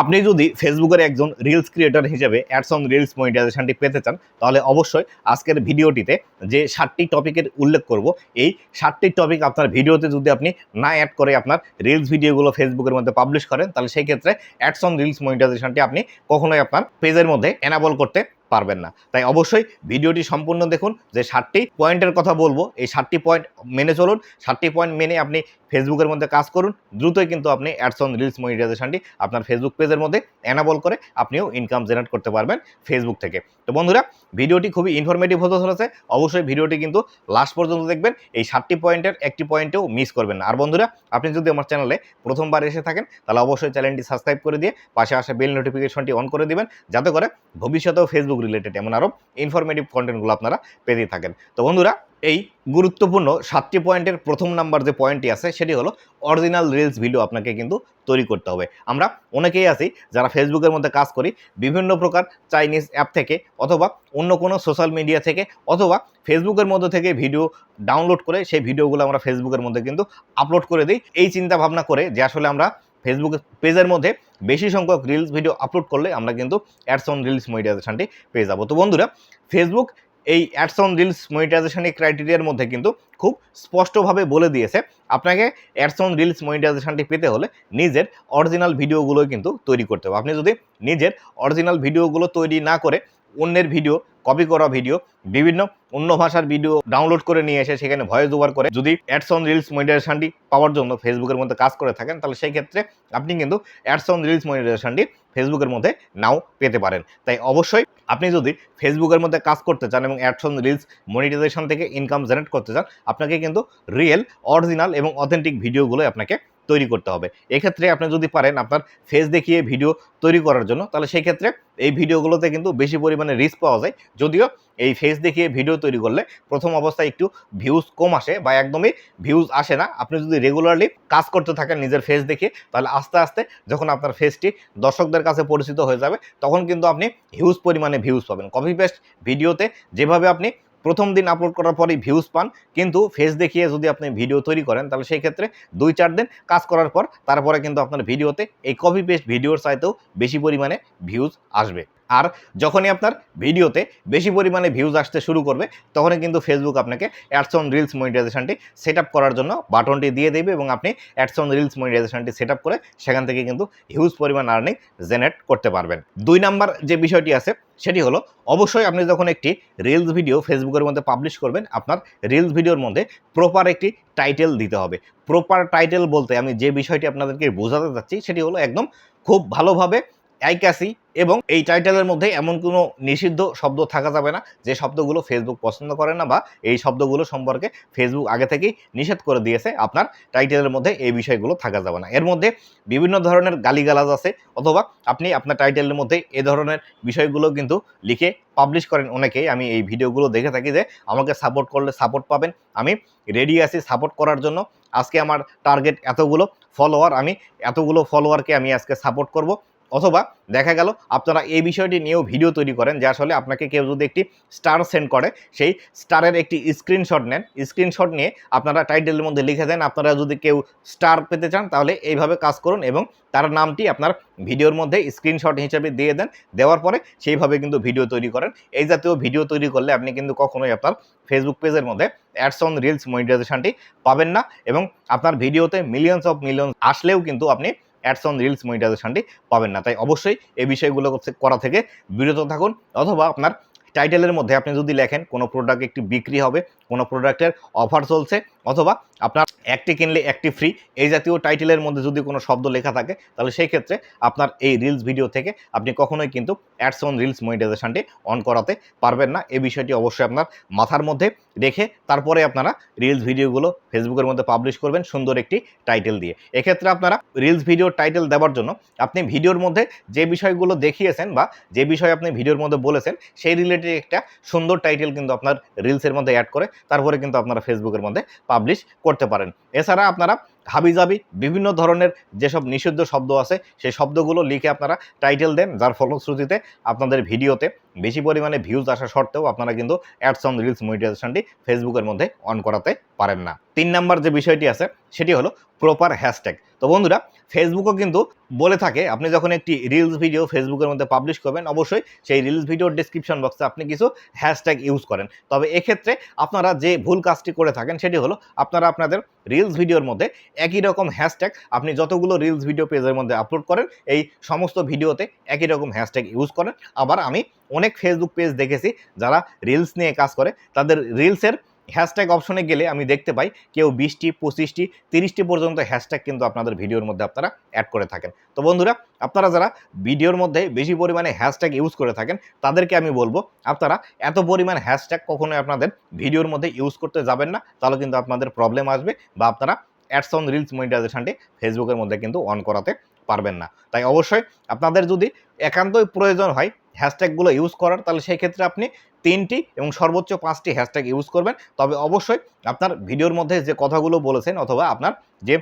আপনি যদি ফেসবুকের একজন রিলস ক্রিয়েটর হিসেবে অ্যাডস অন রিলস মনিটাইজেশনটি পেতে চান, তাহলে অবশ্যই আজকের ভিডিওটিতে যে সাতটি টপিকের উল্লেখ করব, এই সাতটি টপিক আপনার ভিডিওতে যদি আপনি না অ্যাড করে আপনার রিলস ভিডিওগুলো ফেসবুকের মধ্যে পাবলিশ করেন, তাহলে সেই ক্ষেত্রে অ্যাডস অন রিলস মনিটাইজেশনটি আপনি কখনোই আপনার পেজের মধ্যে এনাবল করতে পারবেন না। তাই অবশ্যই ভিডিওটি সম্পূর্ণ দেখুন, যে সাতটি পয়েন্টের কথা বলব, এই সাতটি পয়েন্ট মেনে চলুন সাতটি পয়েন্ট মেনে আপনি ফেসবুকের মধ্যে কাজ করুন, দ্রুতই কিন্তু আপনি অ্যাডস অন রিলস মনিটাইজেশনটি আপনার ফেসবুক পেজের মধ্যে অ্যানাবল করে আপনিও ইনকাম জেনারেট করতে পারবেন ফেসবুক থেকে। তো বন্ধুরা, ভিডিওটি খুবই ইনফরমেটিভ হতে চলেছে, অবশ্যই ভিডিওটি কিন্তু লাস্ট পর্যন্ত দেখবেন, এই সাতটি পয়েন্টের একটি পয়েন্টেও মিস করবেন না। আর বন্ধুরা, আপনি যদি আমার চ্যানেলে প্রথমবার এসে থাকেন, তাহলে অবশ্যই চ্যানেলটি সাবস্ক্রাইব করে দিয়ে পাশে আসা বেল নোটিফিকেশনটি অন করে দিবেন, যাতে করে ভবিষ্যতেও ফেসবুক রিলেটেড এমন আরও ইনফরমেটিভ কন্টেন্টগুলো আপনারা পেতে থাকেন। তো বন্ধুরা, এই গুরুত্বপূর্ণ সাতটি পয়েন্টের প্রথম নাম্বার যে পয়েন্টটি আছে, সেটি হলো অরিজিনাল রিলস ভিডিও আপনাকে কিন্তু তৈরি করতে হবে। আমরা অনেকেই আছি যারা ফেসবুকের মধ্যে কাজ করি, বিভিন্ন প্রকার চাইনিজ অ্যাপ থেকে অথবা অন্য কোনো সোশ্যাল মিডিয়া থেকে অথবা ফেসবুকের মধ্যে থেকে ভিডিও ডাউনলোড করে সেই ভিডিওগুলো আমরা ফেসবুকের মধ্যে কিন্তু আপলোড করে দিই। এই চিন্তা ভাবনা করে যে আসলে আমরা ফেসবুক পেজের মধ্যে বেশি সংখ্যক রিলস ভিডিও আপলোড করলে আমরা কিন্তু অ্যাডস অন রিলস মনিটাইজেশনটি পেয়ে যাব। তো বন্ধুরা ফেসবুক এই অ্যাডস অন রিলস মনিটাইজেশনের ক্রাইটেরিয়ার মধ্যে কিন্তু খুব স্পষ্টভাবে বলে দিয়েছে, আপনাকে অ্যাডস অন রিলস মনিটাইজেশনটি পেতে হলে নিজের অরিজিনাল ভিডিওগুলো কিন্তু তৈরি করতে হবে। আপনি যদি নিজের অরিজিনাল ভিডিওগুলো তৈরি না করে অন্যের ভিডিও কপি করা ভিডিও বিভিন্ন অন্য ভাষার ভিডিও ডাউনলোড করে নিয়ে এসে সেখানে ভয়েস ওভার করে যদি অ্যাডস অন রিলস মনিটাইজেশনটি পাওয়ার জন্য ফেসবুকের মধ্যে কাজ করে থাকেন, তাহলে সেই ক্ষেত্রে আপনি কিন্তু অ্যাডস অন রিলস মনিটাইজেশনটি ফেসবুকের মধ্যে নাও পেতে পারেন। তাই অবশ্যই আপনি যদি ফেসবুকের মধ্যে কাজ করতে চান এবং অ্যাডস অন রিলস মনিটাইজেশন থেকে ইনকাম জেনারেট করতে চান, আপনাকে কিন্তু রিয়েল অরিজিনাল এবং অথেন্টিক ভিডিওগুলো আপনাকে তৈরি করতে হবে। এক্ষেত্রে আপনি যদি পারেন আপনার ফেস দেখিয়ে ভিডিও তৈরি করার জন্য, তাহলে সেই ক্ষেত্রে এই ভিডিওগুলোতে কিন্তু বেশি পরিমাণে রিস্ক পাওয়া যায়। যদিও এই ফেস দেখিয়ে ভিডিও তৈরি করলে প্রথম অবস্থায় একটু ভিউজ কম আসে বা একদমই ভিউজ আসে না। আপনি যদি রেগুলারলি কাজ করতে থাকেন নিজের ফেস দেখিয়ে, তাহলে আস্তে আস্তে যখন আপনার ফেসটি দর্শকদের কাছে পরিচিত হয়ে যাবে, তখন কিন্তু আপনি হিউজ পরিমাণে ভিউজ পাবেন। কপি পেস্ট ভিডিওতে যেভাবে আপনি প্রথম দিন আপলোড করার পরেই ভিউজ পান। কিন্তু ফেস দেখিয়ে যদি আপনি ভিডিও তৈরি করেন, তাহলে সেই ক্ষেত্রে দুই চার দিন কাজ করার পর, তারপরে কিন্তু আপনার ভিডিওতে এই কপি পেস্ট ভিডিওর চাইতেও বেশি পরিমাণে ভিউজ আসবে। আর যখনই আপনার ভিডিওতে বেশি পরিমাণে ভিউজ আসতে শুরু করবে, তখনই কিন্তু ফেসবুক আপনাকে অ্যাডস অন রিলস মনিটাইজেশনটি সেট করার জন্য বাটনটি দিয়ে দেবে এবং আপনি অ্যাডস অন রিলস মনিটাইজেশনটি সেট করে সেখান থেকে কিন্তু হিউজ পরিমাণ আর্নিং জেনারেট করতে পারবেন। দুই নাম্বার যে বিষয়টি আছে, সেটি হলো অবশ্যই আপনি যখন একটি রিলস ভিডিও ফেসবুকের মধ্যে পাবলিশ করবেন, আপনার রিলস ভিডিওর মধ্যে প্রপার একটি টাইটেল দিতে হবে। প্রপার টাইটেল বলতে আমি যে বিষয়টি আপনাদেরকে বোঝাতে চাচ্ছি, সেটি হলো একদম খুব ভালোভাবে অ্যাইকাসি এবং এই টাইটেলের মধ্যে এমন কোনো নিষিদ্ধ শব্দ থাকা যাবে না। যে শব্দগুলো ফেসবুক পছন্দ করে না বা এই শব্দগুলো সম্পর্কে ফেসবুক আগে থেকেই নিষেধ করে দিয়েছে, আপনার টাইটেলের মধ্যে এই বিষয়গুলো থাকা যাবে না। এর মধ্যে বিভিন্ন ধরনের গালিগালাজ আছে, অথবা আপনি আপনার টাইটেলের মধ্যে এ ধরনের বিষয়গুলো কিন্তু লিখে পাবলিশ করেন। অনেকেই আমি এই ভিডিওগুলো দেখে থাকি যে আমাকে সাপোর্ট করলে সাপোর্ট পাবেন। আমি রেডি আছি সাপোর্ট করার জন্য। আজকে আমার টার্গেট এতগুলো ফলোয়ার আমি এতগুলো ফলোয়ারকে আমি আজকে সাপোর্ট করব। অথবা দেখা গেল আপনারা এই বিষয়টি নিয়েও ভিডিও তৈরি করেন যে আসলে আপনাকে কেউ যদি একটি স্টার সেন্ড করে, সেই স্টারের একটি স্ক্রিনশট নেন। স্ক্রিনশট নিয়ে আপনারা টাইটেলের মধ্যে লিখে দেন, আপনারা যদি কেউ স্টার পেতে চান, তাহলে এইভাবে কাজ করুন এবং তার নামটি আপনার ভিডিওর মধ্যে স্ক্রিনশট হিসেবে দিয়ে দেন। দেওয়ার পরে সেইভাবে কিন্তু ভিডিও তৈরি করেন। এই জাতীয় ভিডিও তৈরি করলে আপনি কিন্তু কখনোই আপনার ফেসবুক পেজের মধ্যে অ্যাডস অন রিলস মনিটাইজেশনটি পাবেন না এবং আপনার ভিডিওতে মিলিয়নস অফ মিলিয়ন আসলেও কিন্তু আপনি অ্যাডস অন রিলস মনিটাইজেশনটি পাবেন না। তাই অবশ্যই এই বিষয়গুলো করা থেকে বিরত থাকুন, অথবা আপনার টাইটেলের মধ্যে আপনি যদি লেখেন কোনো প্রোডাক্ট একটি বিক্রি হবে, কোনো প্রোডাক্টের অফার চলছে, অথবা আপনার একটি কিনলে একটি ফ্রি এই জাতীয় টাইটেলের মধ্যে যদি কোনো শব্দ লেখা থাকে, তাহলে সেই ক্ষেত্রে আপনার এই রিলস ভিডিও থেকে আপনি কখনোই কিন্তু অ্যাডস অন রিলস মনিটাইজেশনটি অন করাতে পারবেন না। এই বিষয়টি অবশ্যই আপনার মাথার মধ্যে রেখে তারপরে আপনারা রিলস ভিডিওগুলো ফেসবুকের মধ্যে পাবলিশ করবেন সুন্দর একটি টাইটেল দিয়ে। এক্ষেত্রে আপনারা রিলস ভিডিও টাইটেল দেওয়ার জন্য আপনি ভিডিওর মধ্যে যে বিষয়গুলো দেখিয়েছেন বা যে বিষয় আপনি ভিডিওর মধ্যে বলেছেন, সেই রিলেটেড একটা সুন্দর টাইটেল কিন্তু আপনার রিলসের মধ্যে অ্যাড করে, তারপরে কিন্তু আপনারা ফেসবুকের মধ্যে পাবলিশ করতে পারেন। এছাড়া আপনারা হাবিজাবি বিভিন্ন ধরনের যেসব নিষিদ্ধ শব্দ আছে, সেই শব্দগুলো লিখে আপনারা টাইটেল দেন, যার ফলশ্রুতিতে আপনাদের ভিডিওতে বেশি পরিমাণে ভিউজ আসা সত্ত্বেও আপনারা কিন্তু অ্যাডস অন রিলস মনিটাইজেশনটি ফেসবুকের মধ্যে অন করাতে পারেন না। তিন নাম্বার যে বিষয়টি আছে, সেটি হলো প্রপার হ্যাশট্যাগ তো বন্ধুরা ফেসবুকও কিন্তু বলে থাকে, আপনি যখন একটি রিলস ভিডিও ফেসবুকের মধ্যে পাবলিশ করবেন, অবশ্যই সেই রিলস ভিডিওর ডিসক্রিপশন বক্সে আপনি কিছু হ্যাশট্যাগ ইউজ করেন। তবে এক্ষেত্রে আপনারা যে ভুল কাজটি করে থাকেন, সেটি হলো আপনারা আপনাদের রিলস ভিডিওর মধ্যে একই রকম হ্যাশট্যাগ আপনি যতগুলো রিলস ভিডিও পেজের মধ্যে আপলোড করেন, এই সমস্ত ভিডিওতে একই রকম হ্যাশট্যাগ ইউজ করেন। আবার আমি অনেক ফেসবুক পেজ দেখেছি যারা রিলস নিয়ে কাজ করে, তাদের রিলসের হ্যাশট্যাগ অপশনে গেলে আমি দেখতে পাই কেউ বিশটি, পঁচিশটি, তিরিশটি পর্যন্ত হ্যাশট্যাগ কিন্তু আপনাদের ভিডিওর মধ্যে আপনারা অ্যাড করে থাকেন। তো বন্ধুরা, আপনারা যারা ভিডিওর মধ্যে বেশি পরিমাণে হ্যাশট্যাগ ইউজ করে থাকেন, তাদেরকে আমি বলব, আপনারা এত পরিমাণ হ্যাশট্যাগ কখনোই আপনাদের ভিডিওর মধ্যে ইউজ করতে যাবেন না, তাহলে কিন্তু আপনাদের প্রবলেম আসবে বা আপনারা অ্যাডস অন রিলস মনিটাইজেশনটি ফেসবুকের মধ্যে কিন্তু অন করাতে পারবেন না। তাই অবশ্যই আপনাদের যদি একান্তই প্রয়োজন হয় হ্যাশট্যাগুলো ইউজ করার, তাহলে সেই ক্ষেত্রে আপনি তিনটি এবং সর্বোচ্চ পাঁচটি হ্যাশট্যাগ ইউজ করবেন। তবে অবশ্যই আপনার ভিডিওর মধ্যে যে কথাগুলো বলেছেন অথবা আপনার যে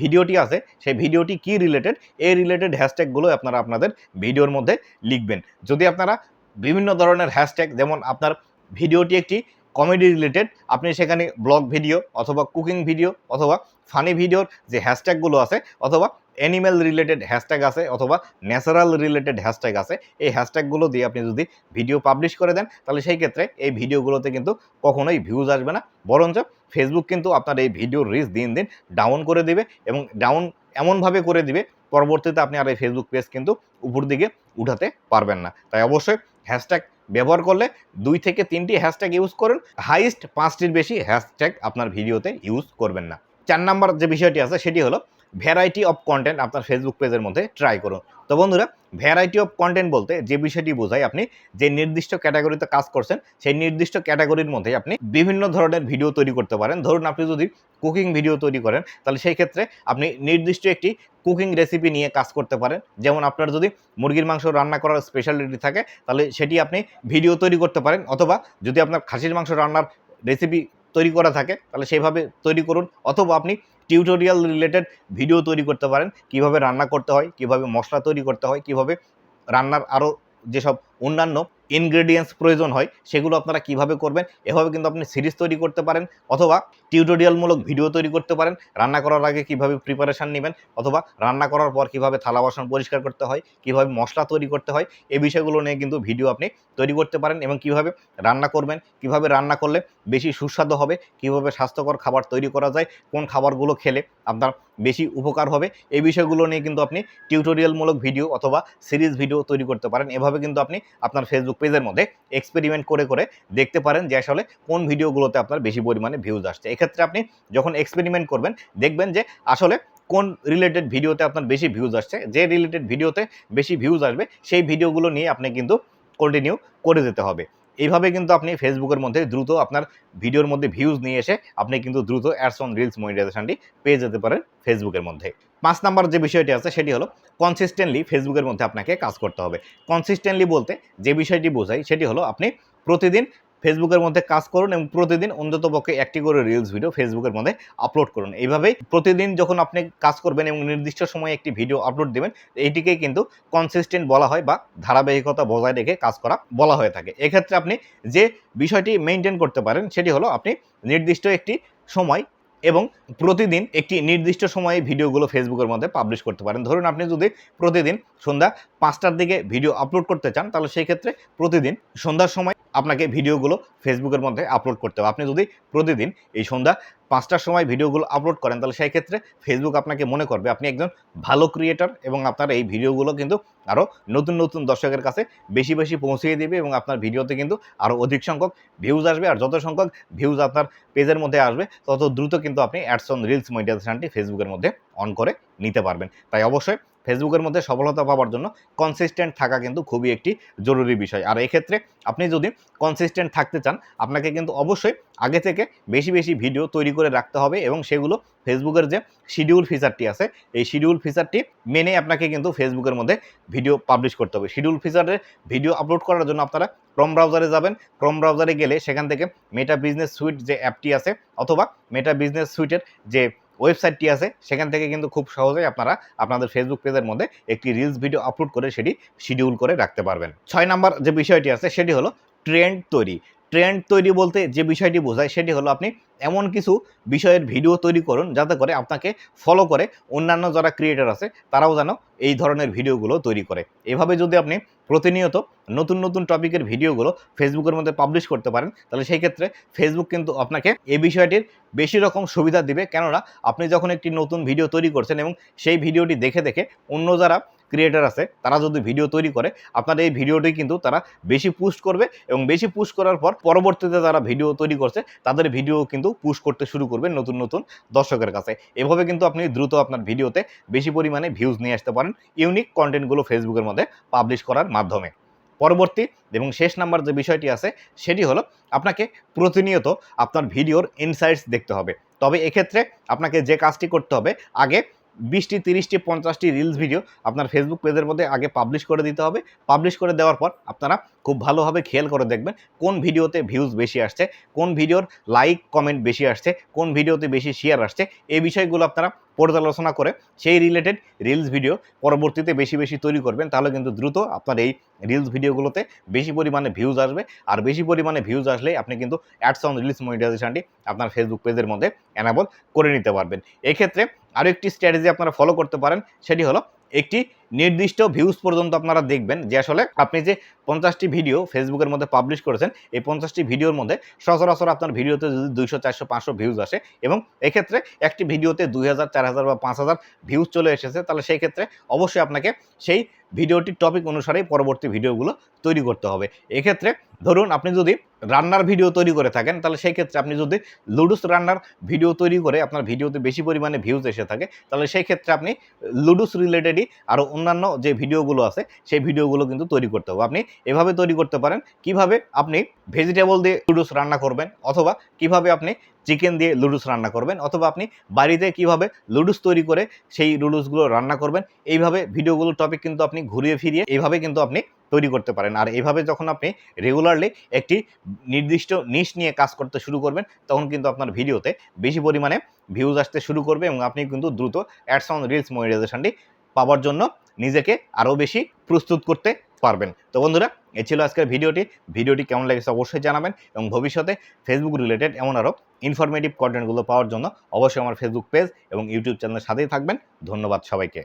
ভিডিওটি আছে, সেই ভিডিওটি কি রিলেটেড এই রিলেটেড হ্যাশট্যাগুলো আপনারা আপনাদের ভিডিওর মধ্যে লিখবেন। যদি আপনারা বিভিন্ন ধরনের হ্যাশট্যাগ যেমন আপনার ভিডিওটি একটি কমেডি রিলেটেড আপনি সেখানে ব্লগ ভিডিও অথবা কুকিং ভিডিও অথবা ফানি ভিডিওর যে হ্যাশট্যাগুলো আছে, অথবা অ্যানিম্যাল রিলেটেড হ্যাশট্যাগ আছে, অথবা ন্যাচারাল রিলেটেড হ্যাশট্যাগ আছে, এই হ্যাশট্যাগুলো দিয়ে আপনি যদি ভিডিও পাবলিশ করে দেন, তাহলে সেই ক্ষেত্রে এই ভিডিওগুলোতে কিন্তু কখনোই ভিউজ আসবে না। বরঞ্চ ফেসবুক কিন্তু আপনার এই ভিডিওর রিচ দিন দিন ডাউন করে দিবে এবং ডাউন এমনভাবে করে দিবে, পরবর্তীতে আপনি আর এই ফেসবুক পেজ কিন্তু উপর দিকে উঠাতে পারবেন না। তাই অবশ্যই হ্যাশট্যাগ ব্যবহার করলে দুই থেকে তিনটি হ্যাশট্যাগ ইউজ করুন হাইস্ট পাঁচটির বেশি হ্যাশট্যাগ আপনার ভিডিওতে ইউজ করবেন না। চার নাম্বার যে বিষয়টি আছে, সেটি হলো ভ্যারাইটি অফ কন্টেন্ট আপনার ফেসবুক পেজের মধ্যে ট্রাই করুন। তো বন্ধুরা ভ্যারাইটি অফ কন্টেন্ট বলতে যে বিষয়টি বোঝায় আপনি, যে নির্দিষ্ট ক্যাটাগরিতে কাজ করছেন, সেই নির্দিষ্ট ক্যাটাগরির মধ্যে আপনি বিভিন্ন ধরনের ভিডিও তৈরি করতে পারেন। ধরুন আপনি যদি কুকিং ভিডিও তৈরি করেন, তাহলে সেই ক্ষেত্রে আপনি নির্দিষ্ট একটি কুকিং রেসিপি নিয়ে কাজ করতে পারেন। যেমন আপনার যদি মুরগির মাংস রান্না করার স্পেশালিটি থাকে, তাহলে সেটি আপনি ভিডিও তৈরি করতে পারেন। অথবা যদি আপনার খাসির মাংস রান্নার রেসিপি তৈরি করা থাকে, তাহলে সেইভাবে তৈরি করুন। অথবা আপনি টিউটোরিয়াল রিলেটেড ভিডিও তৈরি করতে পারেন। কীভাবে রান্না করতে হয়, কীভাবে মশলা তৈরি করতে হয়, কীভাবে রান্নার আরও যেসব অন্যান্য ইনগ্রেডিয়েন্টস প্রয়োজন হয়, সেগুলো আপনারা কীভাবে করবেন, এভাবে কিন্তু আপনি সিরিজ তৈরি করতে পারেন, অথবা টিউটোরিয়ালমূলক ভিডিও তৈরি করতে পারেন, রান্না করার আগে কীভাবে প্রিপারেশান নেবেন, অথবা রান্না করার পর কীভাবে থালা বাসন পরিষ্কার করতে হয়, কীভাবে মশলা তৈরি করতে হয় এই বিষয়গুলো নিয়ে কিন্তু ভিডিও আপনি তৈরি করতে পারেন এবং কীভাবে রান্না করবেন, কীভাবে রান্না করলে বেশি সুস্বাদু হবে, কীভাবে স্বাস্থ্যকর খাবার তৈরি করা যায়, কোন খাবারগুলো খেলে আপনার বেশি উপকার হবে এই বিষয়গুলো নিয়ে কিন্তু আপনি টিউটোরিয়ালমূলক ভিডিও অথবা সিরিজ ভিডিও তৈরি করতে পারেন, এভাবে কিন্তু আপনি আপনার ফেসবুক পেজের মধ্যে এক্সপেরিমেন্ট করে করে দেখতে পারেন যে আসলে কোন ভিডিওগুলোতে আপনার বেশি পরিমাণে ভিউজ আসছে। এক্ষেত্রে আপনি যখন এক্সপেরিমেন্ট করবেন, দেখবেন যে আসলে কোন রিলেটেড ভিডিওতে আপনার বেশি ভিউজ আসছে। যে রিলেটেড ভিডিওতে বেশি ভিউজ আসবে, সেই ভিডিওগুলো নিয়ে আপনি কিন্তু কন্টিনিউ করে যেতে হবে। এইভাবে কিন্তু আপনি ফেসবুকের মধ্যে দ্রুত আপনার ভিডিওর মধ্যে ভিউজ নিয়ে এসে আপনি কিন্তু দ্রুত অ্যাডস অন রিলস মনিটাইজেশনটি পেয়ে যেতে পারেন ফেসবুকের মধ্যে। পাঁচ নাম্বার যে বিষয়টি আছে, সেটি হলো কনসিস্টেন্টলি ফেসবুকের মধ্যে আপনাকে কাজ করতে হবে। কনসিস্টেন্টলি বলতে যে বিষয়টি বোঝাই, সেটি হলো আপনি প্রতিদিন ফেসবুকের মধ্যে কাজ করুন এবং প্রতিদিন অন্তত পক্ষে একটি করে রিলস ভিডিও ফেসবুকের মধ্যে আপলোড করুন। এইভাবেই প্রতিদিন যখন আপনি কাজ করবেন এবং নির্দিষ্ট সময়ে একটি ভিডিও আপলোড দেবেন, এইটিকেই কিন্তু কনসিস্টেন্ট বলা হয় বা ধারাবাহিকতা বজায় রেখে কাজ করা বলা হয়ে থাকে। এক্ষেত্রে আপনি যে বিষয়টি মেনটেন করতে পারেন, সেটি হলো আপনি নির্দিষ্ট একটি সময় এবং প্রতিদিন একটি নির্দিষ্ট সময়ে ভিডিওগুলো ফেসবুকের মধ্যে পাবলিশ করতে পারেন। ধরুন আপনি যদি প্রতিদিন সন্ধ্যা পাঁচটার দিকে ভিডিও আপলোড করতে চান, তাহলে সেই ক্ষেত্রে প্রতিদিন সন্ধ্যার সময় আপনাকে ভিডিওগুলো ফেসবুকের মধ্যে আপলোড করতে হবে। আপনি যদি প্রতিদিন এই সন্ধ্যা পাঁচটার সময় ভিডিওগুলো আপলোড করেন, তাহলে সেই ক্ষেত্রে ফেসবুক আপনাকে মনে করবে আপনি একজন ভালো ক্রিয়েটার এবং আপনার এই ভিডিওগুলো কিন্তু আরও নতুন নতুন দর্শকের কাছে বেশি বেশি পৌঁছিয়ে দেবে এবং আপনার ভিডিওতে কিন্তু আরও অধিক সংখ্যক ভিউজ আসবে আর যত সংখ্যক ভিউজ আপনার পেজের মধ্যে আসবে, তত দ্রুত কিন্তু আপনি অ্যাডস অন রিলস মনিটাইজেশনটি ফেসবুকের মধ্যে অন করে নিতে পারবেন। তাই অবশ্যই ফেসবুকের মধ্যে সফলতা পাওয়ার জন্য কনসিস্টেন্ট থাকা কিন্তু খুবই একটি জরুরি বিষয়। আর এক্ষেত্রে আপনি যদি কনসিস্টেন্ট থাকতে চান, আপনাকে কিন্তু অবশ্যই আগে থেকে বেশি বেশি ভিডিও তৈরি করে রাখতে হবে এবং সেগুলো ফেসবুকের যে শিডিউল ফিচারটি আছে, এই শিডিউল ফিচারটি মেনে আপনাকে কিন্তু ফেসবুকের মধ্যে ভিডিও পাবলিশ করতে হবে। শিডিউল ফিচারের ভিডিও আপলোড করার জন্য আপনারা ক্রম ব্রাউজারে যাবেন। ক্রম ব্রাউজারে গেলে সেখান থেকে মেটা বিজনেস সুইট যে অ্যাপটি আছে, অথবা মেটা বিজনেস সুইটের যে ওয়েবসাইটটি আছে, সেখান থেকে কিন্তু খুব সহজেই আপনারা আপনাদের ফেসবুক পেজের মধ্যে একটি রিলস ভিডিও আপলোড করে সেটি শিডিউল করে রাখতে পারবেন। ছয় নাম্বার যে বিষয়টি আছে, সেটি হলো ট্রেন্ড তৈরি। ট্রেন্ড তৈরি বলতে যে বিষয়টি বোঝায়, সেটি হলো আপনি এমন কিছু বিষয়ের ভিডিও তৈরি করুন, যাতে করে আপনাকে ফলো করে অন্যান্য যারা ক্রিয়েটার আছে, তারাও যেন এই ধরনের ভিডিওগুলো তৈরি করে। এভাবে যদি আপনি প্রতিনিয়ত নতুন নতুন টপিকের ভিডিওগুলো ফেসবুকের মধ্যে পাবলিশ করতে পারেন। তাহলে সেই ক্ষেত্রে ফেসবুক কিন্তু আপনাকে এই বিষয়টির বেশি রকম সুবিধা দিবে। কেননা, আপনি যখন একটি নতুন ভিডিও তৈরি করছেন এবং সেই ভিডিওটি দেখে দেখে অন্য যারা ক্রিয়েটার আছে, তারা যদি ভিডিও তৈরি করে, আপনার এই ভিডিওটি কিন্তু তারা বেশি পুশ করবে এবং বেশি পুশ করার পর পরবর্তীতে যারা ভিডিও তৈরি করছে, তাদের ভিডিও কিন্তু পুশ করতে শুরু করবে নতুন নতুন দর্শকের কাছে। এভাবে কিন্তু আপনি দ্রুত আপনার ভিডিওতে বেশি পরিমাণে ভিউজ নিয়ে আসতে পারেন ইউনিক কন্টেন্টগুলো ফেসবুকের মধ্যে পাবলিশ করার মাধ্যমে। পরবর্তী এবং শেষ নাম্বার যে বিষয়টি আছে, সেটি হলো আপনাকে প্রতিনিয়ত আপনার ভিডিওর ইনসাইটস দেখতে হবে। তবে এক্ষেত্রে আপনাকে যে কাজটি করতে হবে, আগে বিশটি, তিরিশটি, পঞ্চাশটি রিলস ভিডিও আপনার ফেসবুক পেজের মধ্যে আগে পাবলিশ করে দিতে হবে। পাবলিশ করে দেওয়ার পর আপনারা খুব ভালোভাবে খেয়াল করে দেখবেন কোন ভিডিওতে ভিউজ বেশি আসছে, কোন ভিডিওর লাইক কমেন্ট বেশি আসছে, কোন ভিডিওতে বেশি শেয়ার আসছে, এই বিষয়গুলো আপনারা পর্যালোচনা করে সেই রিলেটেড রিলস ভিডিও পরবর্তীতে বেশি বেশি তৈরি করবেন, তাহলে কিন্তু দ্রুত আপনার এই রিলস ভিডিওগুলোতে বেশি পরিমাণে ভিউজ আসবে। আর বেশি পরিমাণে ভিউজ আসলে আপনি কিন্তু অ্যাডস অন রিলস মনিটাইজেশনটি আপনার ফেসবুক পেজের মধ্যে অ্যানাবল করে নিতে পারবেন। এক্ষেত্রে আরও একটি স্ট্র্যাটেজি আপনারা ফলো করতে পারেন, সেটি হলো একটি নির্দিষ্ট ভিউজ পর্যন্ত আপনারা দেখবেন যে আসলে আপনি যে পঞ্চাশটি ভিডিও ফেসবুকের মধ্যে পাবলিশ করেছেন, এই পঞ্চাশটি ভিডিওর মধ্যে সচরাচর আপনার ভিডিওতে যদি দুইশো, চারশো, পাঁচশো ভিউজ আসে এবং এক্ষেত্রে একটি ভিডিওতে দুই হাজার, চার হাজার বা পাঁচ হাজার ভিউজ চলে এসেছে, তাহলে সেই ক্ষেত্রে অবশ্যই আপনাকে সেই ভিডিওটির টপিক অনুসারেই পরবর্তী ভিডিওগুলো তৈরি করতে হবে। এক্ষেত্রে ধরুন আপনি যদি রান্নার ভিডিও তৈরি করে থাকেন, তাহলে সেই ক্ষেত্রে আপনি যদি লুডুস রান্নার ভিডিও তৈরি করে আপনার ভিডিওতে বেশি পরিমাণে ভিউজ এসে থাকে, তাহলে সেই ক্ষেত্রে আপনি লুডুস রিলেটেডই আরও অন্যান্য যে ভিডিওগুলো আছে, সেই ভিডিওগুলো কিন্তু তৈরি করতে হবে। আপনি এভাবে তৈরি করতে পারেন, কীভাবে আপনি ভেজিটেবল দিয়ে লুডুস রান্না করবেন অথবা কীভাবে আপনি চিকেন দিয়ে লুডুস রান্না করবেন অথবা আপনি বাড়িতে কীভাবে লুডুস তৈরি করে সেই লুডুসগুলো রান্না করবেন, এইভাবে ভিডিওগুলোর টপিক কিন্তু আপনি ঘুরিয়ে ফিরিয়ে এইভাবে কিন্তু আপনি তৈরি করতে পারেন। আর এইভাবে যখন আপনি রেগুলারলি একটি নির্দিষ্ট নিশ নিয়ে কাজ করতে শুরু করবেন, তখন কিন্তু আপনার ভিডিওতে বেশি পরিমাণে ভিউজ আসতে শুরু করবে এবং আপনি কিন্তু দ্রুত অ্যাডস অন রিলস মনিটাইজেশনটি পাওয়ার জন্য নিজেকে আরও বেশি প্রস্তুত করতে পারবেন। তো বন্ধুরা এ ছিল আজকের ভিডিওটি। ভিডিওটি কেমন লেগেছে অবশ্যই জানাবেন এবং ভবিষ্যতে ফেসবুক রিলেটেড এমন আরও ইনফরমেটিভ কন্টেন্টগুলো পাওয়ার জন্য অবশ্যই আমার ফেসবুক পেজ এবং ইউটিউব চ্যানেলের সাথেই থাকবেন। ধন্যবাদ সবাইকে।